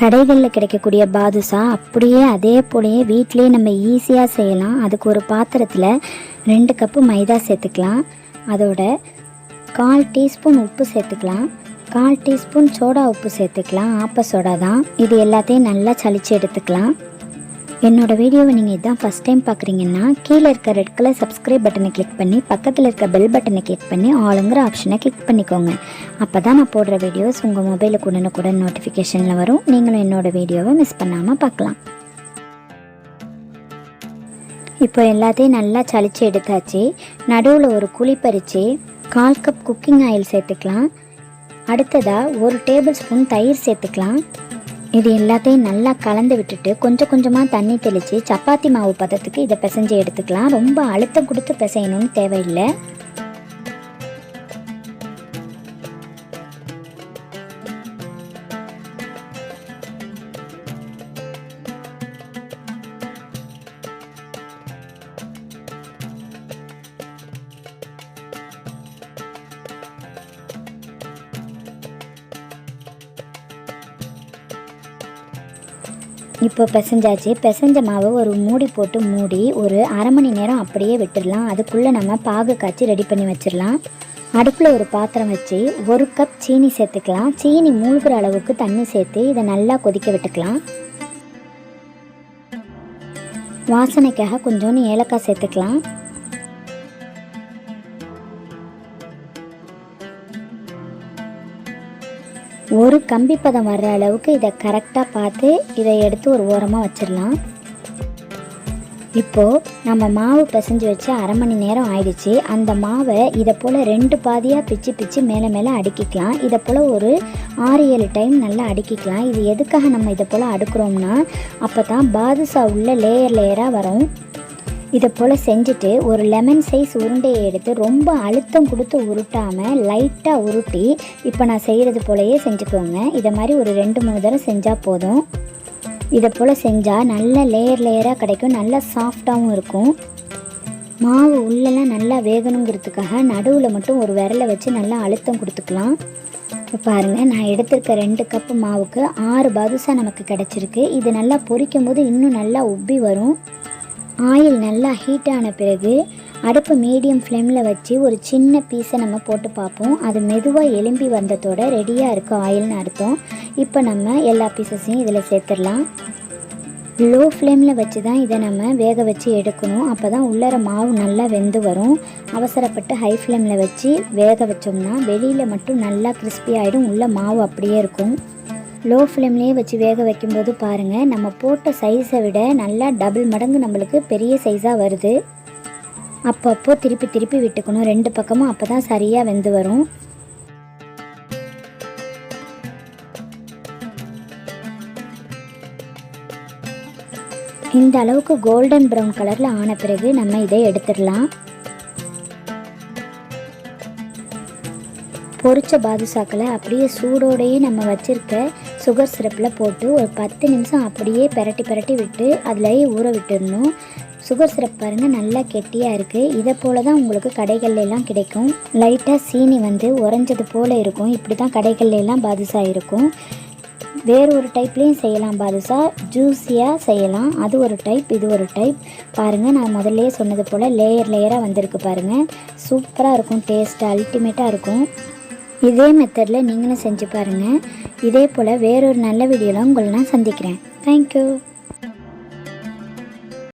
கடைகளில் கிடைக்கக்கூடிய பாதுஷா அப்படியே அதே போலயே வீட்டிலேயே நம்ம ஈஸியாக செய்யலாம். அதுக்கு ஒரு பாத்திரத்தில் ரெண்டு கப்பு மைதா சேர்த்துக்கலாம். அதோட கால் டீஸ்பூன் உப்பு சேர்த்துக்கலாம். கால் டீஸ்பூன் சோடா உப்பு சேர்த்துக்கலாம். ஆப்ப சோடா தான். இது எல்லாத்தையும் நல்லா சளிச்சு எடுத்துக்கலாம். என்னோட வீடியோவை நீங்கள் இதான் ஃபஸ்ட் டைம் பார்க்குறீங்கன்னா கீழே இருக்க ரெட் கலர் சப்ஸ்கிரைப் பட்டனை கிளிக் பண்ணி பக்கத்தில் இருக்க பெல் பட்டனை கிளிக் பண்ணி ஆளுங்கிற ஆப்ஷனை கிளிக் பண்ணிக்கோங்க. அப்போ தான் நான் போடுற வீடியோஸ் உங்கள் மொபைலுக்கு உடனுக்குடன் நோட்டிஃபிகேஷனில் வரும். நீங்களும் என்னோட வீடியோவை மிஸ் பண்ணாமல் பார்க்கலாம் இப்போ எல்லாத்தையும் நல்லா சளிச்சு எடுத்தாச்சு. நடுவில் ஒரு குழி பறித்து கால் கப் குக்கிங் ஆயில் சேர்த்துக்கலாம். அடுத்ததாக ஒரு டேபிள் ஸ்பூன் தயிர் சேர்த்துக்கலாம். இது எல்லாத்தையும் நல்லா கலந்து விட்டுட்டு கொஞ்சம் கொஞ்சமாக தண்ணி தெளித்து சப்பாத்தி மாவு பதத்துக்கு இதை பிசைஞ்சு எடுத்துக்கலாம். ரொம்ப அழுத்தம் கொடுத்து பிசையணும்னு தேவையில்லை. இப்போ பிசைஞ்சாச்சு. பிசைஞ்ச மாவை ஒரு மூடி போட்டு மூடி ஒரு அரை மணி நேரம் அப்படியே விட்டுடலாம். அதுக்குள்ளே நம்ம பாகு காய்ச்சி ரெடி பண்ணி வச்சிடலாம். அடுப்பில் ஒரு பாத்திரம் வச்சு ஒரு கப் சீனி சேர்த்துக்கலாம். சீனி மூழ்கிற அளவுக்கு தண்ணி சேர்த்து இதை நல்லா கொதிக்க விட்டுக்கலாம். வாசனைக்காக கொஞ்சோண்டு ஏலக்காய் சேர்த்துக்கலாம். ஒரு கம்பி பதம் வர்ற அளவுக்கு இதை கரெக்டாக பார்த்து இதை எடுத்து ஒரு ஓரமாக வச்சிடலாம். இப்போது நம்ம மாவு பிசைஞ்சு வச்சு அரை மணி நேரம் ஆயிடுச்சு. அந்த மாவை இதை போல் ரெண்டு பாதியாக பிச்சு பிச்சு மேலே மேலே அடுக்கிக்கலாம். இதை போல் ஒரு ஆறு ஏழு டைம் நல்லா அடுக்கிக்கலாம். இது எதுக்காக நம்ம இதை போல் அடுக்கிறோம்னா அப்போ தான் பாதுஷா உள்ள லேயர் லேயராக வரும். இதை போல் செஞ்சுட்டு ஒரு லெமன் சைஸ் உருண்டையை எடுத்து ரொம்ப அழுத்தம் கொடுத்து உருட்டாமல் லைட்டாக உருட்டி இப்போ நான் செய்கிறது போலயே செஞ்சுக்கோங்க. இதை மாதிரி ஒரு ரெண்டு மூணு தடவை செஞ்சால் போதும். இதை போல் செஞ்சால் நல்ல லேயர் லேயராக கிடைக்கும். நல்லா சாஃப்டாகவும் இருக்கும். மாவு உள்ளெல்லாம் நல்லா வேகணுங்கிறதுக்காக நடுவில் மட்டும் ஒரு விரலை வச்சு நல்லா அழுத்தம் கொடுத்துக்கலாம். இப்போ பாருங்கள் நான் எடுத்திருக்க ரெண்டு கப்பு மாவுக்கு ஆறு பதுசாக நமக்கு கிடச்சிருக்கு. இது நல்லா பொரிக்கும் போது இன்னும் நல்லா உப்பி வரும். ஆயில் நல்லா ஹீட் ஆன பிறகு அடுப்பு மீடியம் ஃப்ளேமில் வச்சு ஒரு சின்ன பீஸை நம்ம போட்டு பார்ப்போம். அது மெதுவாக எலும்பி வந்ததோட ரெடியாக இருக்கும் ஆயில்னு அர்த்தம். இப்போ நம்ம எல்லா பீசஸையும் இதில் சேர்த்துடலாம். லோ ஃப்ளேமில் வச்சு தான் இதை நம்ம வேக வச்சு எடுக்கணும். அப்போ தான் உள்ளர மாவு நல்லா வெந்து வரும். அவசரப்பட்டு ஹை ஃப்ளேமில் வச்சு வேக வச்சோம்னா வெளியில் மட்டும் நல்லா கிறிஸ்பி ஆகிடும் உள்ள மாவு அப்படியே இருக்கும். லோ ஃப்ளேம்லேயே வச்சு வேக வைக்கும்போது பாருங்கள் நம்ம போட்ட சைஸை விட நல்லா டபுள் மடங்கு நம்மளுக்கு பெரிய சைஸாக வருது. அப்பப்போ திருப்பி திருப்பி விட்டுக்கணும். ரெண்டு பக்கமும் அப்போ தான் சரியாக வெந்து வரும். இந்த அளவுக்கு கோல்டன் ப்ரௌன் கலரில் ஆன பிறகு நம்ம இதை எடுத்துடலாம். பொரிச்ச பாதுஷாக்களை அப்படியே சூடோடையே நம்ம வச்சுருக்க சுகர் சிரப்பில் போட்டு ஒரு பத்து நிமிஷம் அப்படியே பெரட்டி பெரட்டி விட்டு அதிலேயே ஊற விட்டுடணும். சுகர் சிரப் பாருங்கள் நல்லா கெட்டியாக இருக்குது இதை போல் தான் உங்களுக்கு கடைகள்லாம் கிடைக்கும். லைட்டாக சீனி வந்து உறைஞ்சது போல் இருக்கும். இப்படி தான் கடைகள்லாம் பாதுசாக பாதுஷா இருக்கும். வேறு ஒரு டைப்லேயும் செய்யலாம் பாதுஷா. ஜூஸியாக செய்யலாம். அது ஒரு டைப் இது ஒரு டைப் பாருங்கள் நான் முதல்லையே சொன்னது போல் லேயர் லேயராக வந்திருக்கு பாருங்கள் சூப்பராக இருக்கும் டேஸ்ட்டு அல்டிமேட்டாக இருக்கும். இதே மெத்தடில் நீங்களும் செஞ்சு பாருங்கள் இதே போல் வேறொரு நல்ல வீடியோவில் உங்களை நான் சந்திக்கிறேன். தேங்க்யூ